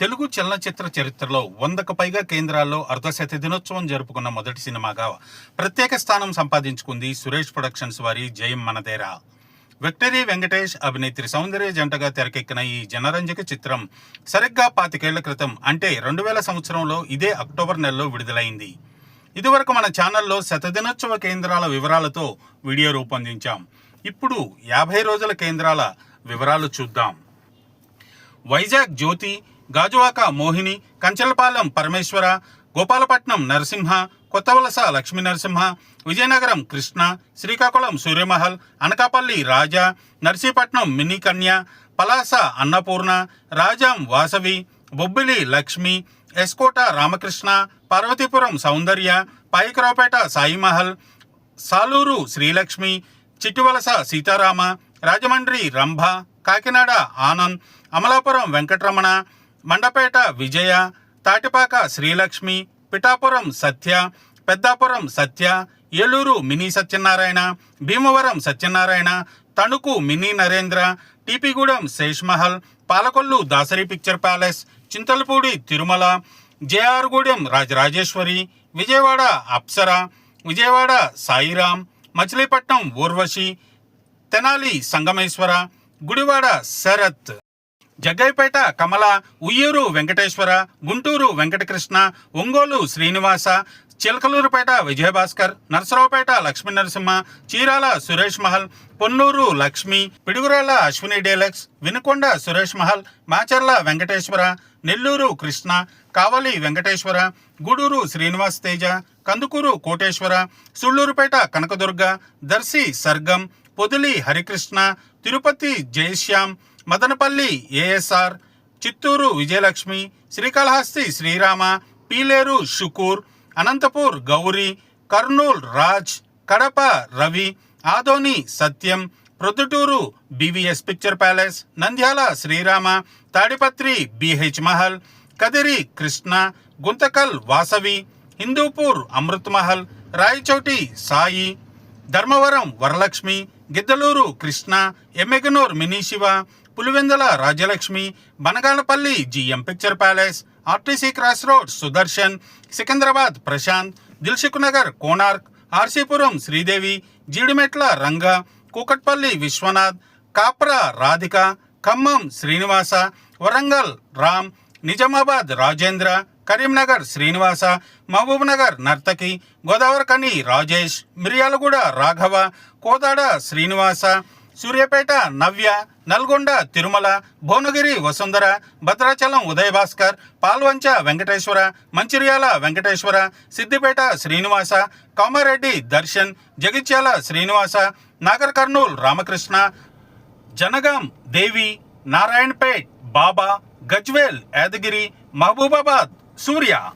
తెలుగు చలనచిత్ర చరిత్రలో వందకు పైగా కేంద్రాల్లో అర్ధశత దినోత్సవం జరుపుకున్న మొదటి సినిమాగా ప్రత్యేక స్థానం సంపాదించుకుంది సురేష్ ప్రొడక్షన్స్ వారి జయం మనదేరా. విక్టరీ వెంకటేష్ అభినేత్రి సౌందర్య జంటగా తెరకెక్కిన ఈ జనరంజక చిత్రం సరిగ్గా పాతికేళ్ళ క్రితం అంటే రెండు వేల సంవత్సరంలో ఇదే అక్టోబర్ నెలలో విడుదలైంది. ఇదివరకు మన ఛానల్లో శతదినోత్సవ కేంద్రాల వివరాలతో వీడియో రూపొందించాం. ఇప్పుడు యాభై రోజుల కేంద్రాల వివరాలు చూద్దాం. Vizag Jyothi Gajuwaka Mohini Kanchalapalem Parameswara Gopalapatnam Narasimha Kothavalasa Lakshmi Narasimha Vizianagaram Krishna Srikakulam Suryamahal Anakapalli Raja Narsipatnam mini Kanya Palasa Annapurna Rajam Vasavi Bobbili Lakshmi S Kota Ramakrishna Parvathipuram Soundarya Payakaraopeta Saimahal Saluru Srilakshmi Chittivalasa Seetharama Rajahmundry Rambha Kakinada Anand Amalapuram Venkataramana Mandapeta Vijaya Tatipaka Srilakshmi Pithapuram Satya Peddapuram Satya Eluru mini Satyanarayana Bhimavaram Satyanarayana Tanuku mini Narendra TP Gudem Sesh Mahal Palakollu Dasari picture palace Chintalapudi Tirumala JR Gudem Rajarajeswari Vijayawada Apsara Vijayawada Sairam Machilipatnam Urvashi Tenali Sangameswara Gudivada Sarath. Jaggaiahpet Kamala Vuyyuru Venkateswara Guntur Venkatakrishna Ongole Srinivasa Chilakaluripet Vijayabhaskar Narasaraopet Lakshmi Narasimha Chirala Suresh Mahal Ponnur Lakshmi Piduguralla Ashwini deluxe Vinukonda Suresh Mahal Macherla Venkateswara Nellore Krishna Kavali Venkateswara Gudur Srinivas Teja Kandukur Koteswara Sullurpeta Kanakadurga Darsi Sargam Podili Harikrishna Tirupati Jayashyam Madanapalle ASR Chittoor Vijayalakshmi Srikalahasti Srirama Piler Shukoor Anantapur Gowri Kurnool Raj Kadapa Ravi Adoni Satyam Proddatur BVS picture palace Nandyal Srirama Tadipatri BH Mahal Kadiri Krishna Guntakal Vasavi Hindupur Amrit Mahal Rayachoti Sai Dharmavaram Varalakshmi Giddalur Krishna Emmiganur mini Siva Pulivendula Rajyalakshmi Banaganapalle GM picture palace RTC cross road Sudarshan Secunderabad Prashanth Dilsukhnagar Konark RC Puram Sridevi Jeedimetla Ranga Kukatpally Viswanath Kapra Radhika Khammam Srinivasa Warangal Ram Nizamabad Rajendra Karimnagar Srinivasa Mahabubnagar నర్తకి Godavarikhani Rajesh Miryalaguda Raghava Kodad Srinivasa Suryapet నవ్య నల్గొండ తిరుమల భువనగిరి వసుంధర భద్రాచలం ఉదయభాస్కర్ పాల్వంచ వెంకటేశ్వర మంచిర్యాల వెంకటేశ్వర సిద్దిపేట శ్రీనివాస కామారెడ్డి దర్శన్ జగిత్యాల శ్రీనివాస నాగర్ కర్నూల్ రామకృష్ణ జనగాం దేవి నారాయణపేట్ బాబా గజ్వేల్ యాదగిరి మహబూబాబాద్ સૂર્યા